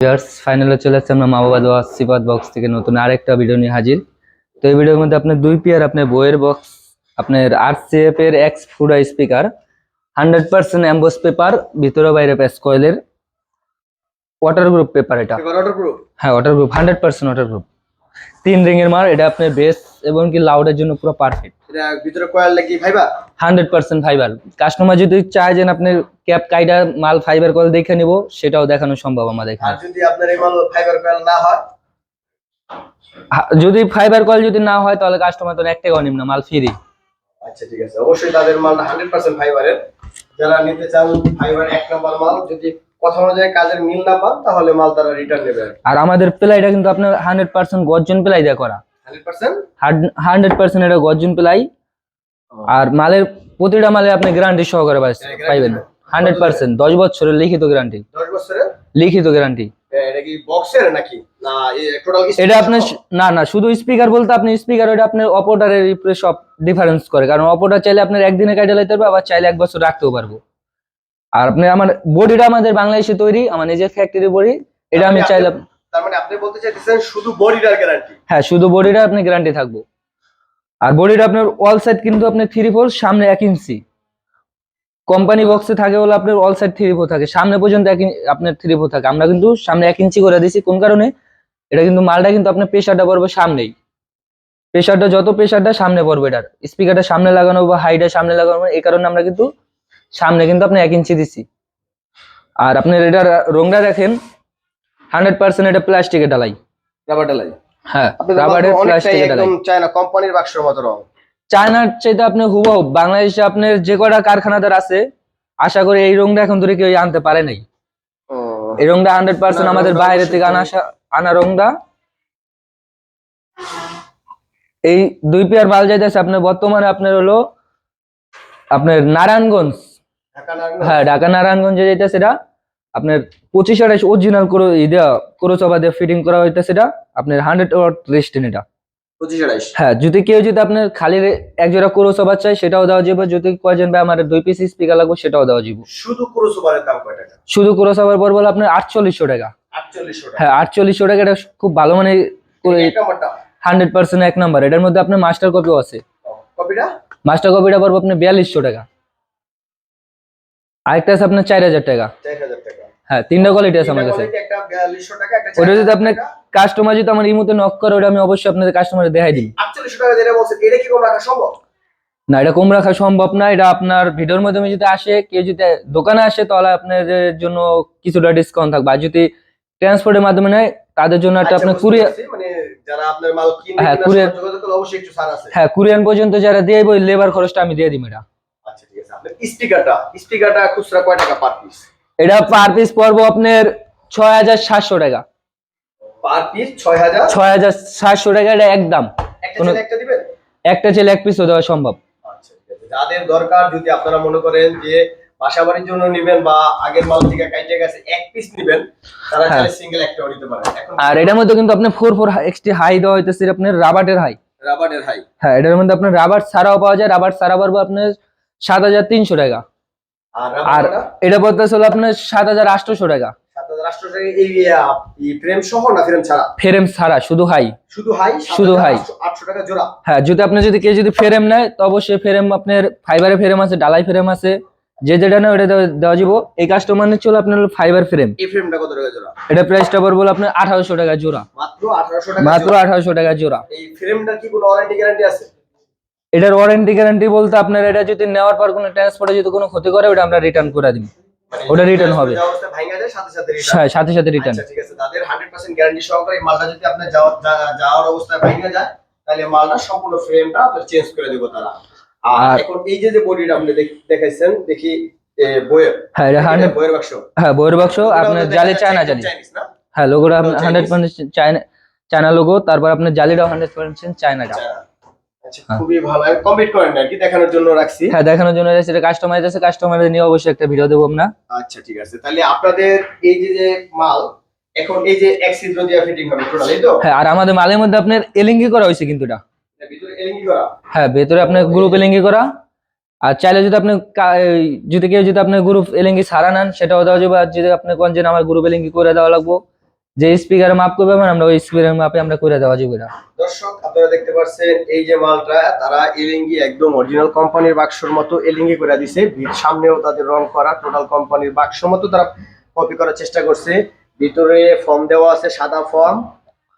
Viewers ফাইনালে চলে আসছে আমরা মা বাবা দোয়া সিপাত বক্স থেকে নতুন আরেকটা ভিডিও নিয়ে হাজির। তো এই ভিডিওর মধ্যে আপনার দুই পেয়ার আপনার বইয়ের বক্স আপনার আর সিএফ এর এক্স ফুডা speaker hundred percent emboss paper ভিতরে বাইরে প্যাস কয়েলের ওয়াটার গ্রুপ পেপার এটা। হ্যাঁ waterproof hundred percent waterproof তিন রিং এর মার এটা আপনার বেস এবং কি লাউডের জন্য পুরো পারফেক্ট এটা ভিতরে কয়েল লাগি ভাইবা হান্ড্রেড পার্সেন্ট ফাইবার কাস্টমার যদি চায় যে আপনি ক্যাপ কাইডা মাল ফাইবার কল দেখে নিব সেটাও দেখানো সম্ভব আমাদের আর যদি আপনার এই মাল ফাইবার কয়েল না হয়? যদি ফাইবার কল যদি না হয় তাহলে কাস্টমার তো এক টাকাও মাল ফ্রি আচ্ছা ঠিক আছে। অবশ্যই তাদের মাল হান্ড্রেড পার্সেন্ট ফাইবারের যারা নিতে চান ফাইবার এক নম্বর মাল যদি কথা অনুযায়ী কাজের মিল না পান তাহলে মাল তারা রিটার্ন নেবে আর আমাদের প্লাইটা কিন্তু আপনার হান্ড্রেড পার্সেন্ট গর্জন প্লাই দিয়ে করা। Hundred percent? এটা গর্জন প্লাই। আর মালের প্রতিটা মালে আপনি গ্যারান্টি সহকারে হ্যাঁ, পাইবেন। হান্ড্রেড পার্সেন্ট দশ বছরের লিখিত গ্যারান্টি লিখিত গ্যারান্টি এটা আপনার না না শুধু স্পিকার বলতে আপনি স্পিকার ওটা আপনার অপোটারের উপরে সব ডিফারেন্স করে। কারণ অপোটার চাইলে আপনার একদিনে কাটে লাইতে পারবে আবার চাইলে এক বছর রাখতেও পারব। আর আপনি আমার বডিটা আমাদের বাংলাদেশে তৈরি আমার নিজের ফ্যাক্টরি বডি এটা আমি আপনি- চাইলে তার মানে আপনি বলতে চাইতেছেন শুধু বডিটার গ্যারান্টি হ্যাঁ শুধু বডিটা আপনি গ্যারান্টি থাকব। আর বডিটা আপনার অল সাইড কিন্তু আপনার থ্রি ফোর সামনে এক ইঞ্চি কোম্পানি বক্সে থাকে বলে আপনার অল সাইড থ্রি ফোর থাকে, সামনে পর্যন্ত এক আপনার থ্রি ফোর থাকে। আমরা কিন্তু সামনে এক ইঞ্চি করে দিয়েছি, কোন কারণে? এটা কিন্তু মালটা কিন্তু আপনার প্রেশারটা পড়বে সামনেই। প্রেশারটা যত প্রেশারটা সামনে পড়বে এটার। স্পিকারটা সামনে লাগানো বা হাইটা সামনে লাগানো, এই কারণে আমরা কিন্তু সামনে কিন্তু আপনি এক ইঞ্চি দিছি। আর আপনার এটার রংটা দেখেন হান্ড্রেড পার্সেন্ট এটা প্লাস্টিকের ডালাই রাবার ডালাই হ্যাঁ রাবারের ডালাই একদম চায়না কোম্পানির বাক্সের মতো রং। চায়নার চাইতে আপনি হুবহু বাংলাদেশে আপনার যে কটা কারখানাদার আছে আশা করি এই রংটা এখন ধরে কেউ আনতে পারে নাই। এই রংটা হান্ড্রেড পার্সেন্ট আমাদের বাইরে থেকে আনা আনা রংটা। এই দুই পেয়ার মাল যাইতেছে আপনার বর্তমানে আপনার হলো আপনার নারায়ণগঞ্জ। হ্যাঁ ঢাকা নারায়ণগঞ্জে যেটা সেটা আপনার পঁচিশ আঠাশ অরিজিনাল করে ইদা কোরোচবা দিয়ে ফিটিং করা হইতেছে সেটা আপনার হান্ড্রেড ওয়াট রেস্টিন এটা হ্যাঁ যদি কেউ যদি আপনার খালি এক জোড়া কোরো সবার চাই সেটাও দেওয়া যাবে যদি কয়েকজন ভাই আমার দুই পিস স্পিকার লাগবে সেটাও দেওয়া যাবে শুধু পুরো সুপারের দাম কয় টাকা? শুধু কোরো সবার পর বলে আপনার আটচল্লিশশো টাকা। হ্যাঁ আটচল্লিশশো টাকা এটা খুব ভালো মানে নম্বরটা। হান্ড্রেড পার্সেন্ট এক নাম্বার। এটার মধ্যে আপনার মাস্টার কপিও আছে। কপিটা মাস্টার কপিটা পড়ব আপনার বিয়াল্লিশশো টাকা। আরেকটা আছে আপনার চার হাজার টাকা। হ্যাঁ তিনটা কোয়ালিটি আছে আমার কাছে। ওটা যদি 4000 আপনি কাস্টমার যদি আমার ইমুতে নক করে ওটা আমি অবশ্যই আপনাদের কাস্টমারে দেখাই দিই আটচল্লিশশো টাকা যেটা বলছেন এটা কি কম রাখা সম্ভব? না এটা কম রাখা সম্ভব না এটা আপনার ভিডিওর মাধ্যমে যদি আসে কেউ যদি দোকানে আসে তাহলে আপনাদের জন্য কিছুটা ডিসকাউন্ট থাকবে। আর যদি ট্রান্সপোর্টের মাধ্যমে নেয় তাদের জন্য একটা আচ্ছা, আপনার কুরিয়ার মানে আপনার হ্যাঁ, আছে। হ্যাঁ কুরিয়ান পর্যন্ত যারা দিয়ে ওই লেবার খরচটা আমি দিয়ে দিই এটা। আচ্ছা ঠিক আছে। আপনার স্পিকারটা স্পিকারটা খুচরা কয় টাকা পার পিস এটা পার পিস পড়ব আপনার ছয় হাজার সাতশো টাকা। পার পিস ছয় হাজার? ছয় হাজার সাতশো টাকা এটা একদম। একটা ছেলে একটা এক পিসও দেওয়া সম্ভব। আচ্ছা যাদের দরকার যদি আপনারা মনে করেন যে বাসা বাড়ির জন্য নেবেন বা আগের মাল থেকে কাইটে গেছে এক পিস নেবেন তারা হ্যাঁ। চাইলে সিঙ্গেল একটাও নিতে পারেন। আর এটার মধ্যে কিন্তু আপনার ফোর ফোর এক্সটি হাই দেওয়া হইতেছে আপনার রাবারের হাই রাবারের হাই হ্যাঁ এটার মধ্যে আপনার রাবার ছাড়াও পাওয়া যায়। রাবার ছাড়া পারব আপনার সাত হাজার তিনশো টাকা। আর এটা? পড়তেছে হলো আপনার সাত হাজার আটশোশো টাকা। ফ্রেম ছাড়া? শুধু হাই। শুধু হাই শুধু। আটশো টাকা জোড়া। হ্যাঁ যদি আপনি যদি কেউ যদি ফ্রেম নেয় তো অবশ্যই ফ্রেম আপনার ফ্রেম আছে ডালাই ফ্রেম আছে। যে যেটা ওটা দেওয়া- যাব। এই কাস্টমার নিচ্ছে হলো আপনার ফাইবার ফ্রেম এই ফ্রেমটা কত টাকা জোড়া? এটা প্রাইসটা পড়ব হলো আপনার আঠারোশো টাকা জোড়া। মাত্র আঠারোশো টাকা মাত্র জোড়া। আঠারোশো টাকা জোড়া। এই ফ্রেমটার কি কোনো ওয়ারেন্টি গ্যারান্টি আছে? এটার ওয়ারেন্টি গ্যারান্টি বলতে আপনার এটা যদি নেওয়ার পর কোনো ট্রান্সপোর্টে যদি কোনো ক্ষতি করে ওটা আমরা রিটার্ন করে দিই মানে ওটা রিটার্ন হবে। হ্যাঁ, সাথে সাথে রিটার্ন আচ্ছা ঠিক আছে তাদের হান্ড্রেড পার্সেন্ট গ্যারান্টি সহকারে মালটা যদি আপনার যাওয়ার যাওয়ার অবস্থায় ভাঙা যায় তাহলে মালটা সম্পূর্ণ ফ্রেমটা আপনার চেঞ্জ করে দেবো তারা। আর এখন এই যে যে বডিটা আপনি দেখাইছেন দেখি বইয়ের। হ্যাঁ এটা হান্ড্রেড বইয়ের বাক্স। হ্যাঁ বইয়ের বাক্স আপনার জালি চায়না জালি। হ্যাঁ লোগোটা hundred percent China China logo তারপর আপনার জালিটাও হান্ড্রেড পার্সেন্ট আচ্ছা। হ্যাঁ। খুবই ভালো। আমি কমপ্লিট করেন না আর কি দেখানোর জন্য রাখছি। হ্যাঁ দেখানোর জন্য সেটা কাস্টমাইজ আছে কাস্টমারদের নিয়ে অবশ্যই একটা ভিডিও দেবো আমরা। আচ্ছা ঠিক আছে। তাহলে আপনাদের এই যে যে মাল এখন এই যে এক্সিড দিয়ে ফিটিং হবে টোটাল এই তো? হ্যাঁ আর আমাদের মালের মধ্যে আপনার এলিঙ্গি করা হয়েছে কিন্তু এটা। ভিতরে এলিঙ্গি করা। হ্যাঁ ভেতরে আপনার গ্রুপ এলিঙ্গি করা। আর চাইলে যদি আপনি যদি কেউ যদি আপনার গ্রুপ এলিঙ্গি সারা নেন সেটাও দেওয়া যাবে। আর যদি আপনি কোন যে আমার গ্রুপ এলিঙ্গি করে দেওয়া লাগবো। যে স্পিকার মাপ করবে আমরা ওই স্পিকারের মাপে আমরা করে দেওয়া যাবে না দর্শক আপনারা দেখতে পাচ্ছেন এই যে মালটা তারা এলিঙ্গি একদম অরিজিনাল কোম্পানির বাক্সর মতো এলিঙ্গি করে দিছে। ভিত সামনেও তাদের রং করা টোটাল কোম্পানির বাক্স মতো তারা কপি করার চেষ্টা করছে। ভিতরে ফর্ম দেওয়া আছে সাদা ফর্ম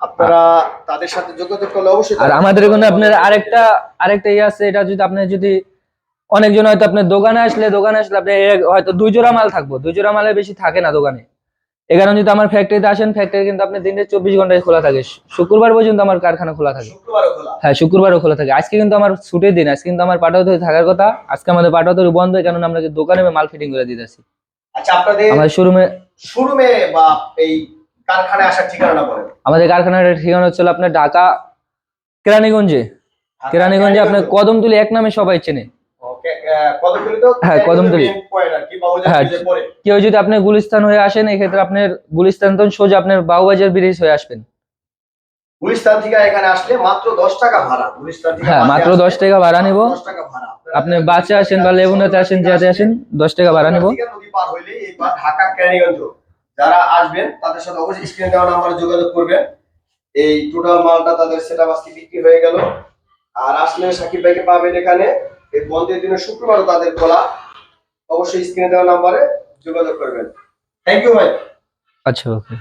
আপনারা তাদের সাথে যোগাযোগ করলে অবশ্যই আর আমাদের এখানে আপনার আরেকটা আরেকটা ইয়ে আছে এটা যদি আপনি যদি অনেকজন হয়তো আপনার দোকানে আসলে দোকানে আসলে আপনি হয়তো দুই জোড়া মাল থাকব। দুই জোড়া মালে বেশি থাকে না দোকানে। এ কারণে যদি আমার ফ্যাক্টরিতে আসেন ফ্যাক্টরি কিন্তু আপনার দিনে চব্বিশ ঘন্টায় খোলা থাকে। শুক্রবার পর্যন্ত আমার কারখানা খোলা থাকে। হ্যাঁ শুক্রবারও খোলা থাকে। আজকে কিন্তু আমার ছুটির দিন আজকে কিন্তু আমার পাটাতে থাকার কথা। আজকে আমাদের পাটাতে বন্ধ এই কারণে আমরা দোকানে মাল ফিটিং করে দিতেছি। আচ্ছা আপনাদের আমাদের শোরুমে শোরুমে বা এই কারখানায় আসার ঠিকানা বলেন। আমাদের কারখানার ঠিকানা হচ্ছিল আপনার ঢাকা কেরানীগঞ্জে। কেরানীগঞ্জে আপনার কদমতুলি এক নামে সবাই চেনে। হ্যাঁ, কদমতলী। হ্যাঁ। কেউ যদি আপনি গুলিস্তান হয়ে আসেন এক্ষেত্রে আপনার গুলিস্তান তো সোজা আপনার বাউবাজার ব্রিজ হয়ে আসবেন। গুলিস্তান থেকে এখানে আসলে মাত্র দশ টাকা ভাড়া। গুলিস্তান হ্যাঁ মাত্র দশ টাকা ভাড়া নিব। টাকা ভাড়া। আপনি বাসে আসেন বা লেবুনাতে আসেন যাতে আসেন দশ টাকা ভাড়া নিব। নদী পার হইলে ঢাকা কেরানীগঞ্জ যারা আসবেন তাদের সাথে অবশ্যই স্ক্রিনে দেওয়া নাম্বারে যোগাযোগ করবেন। এই টোটাল মালটা তাদের সেটা আজকে বিক্রি হয়ে গেল। আর আসলে সাকিব ভাইকে পাবেন এখানে এই বন্ধের দিনে শুক্রবার তাদের খোলা। অবশ্যই স্ক্রিনে দেওয়া নাম্বারে যোগাযোগ করবেন। থ্যাংক ইউ ভাই। আচ্ছা ওকে।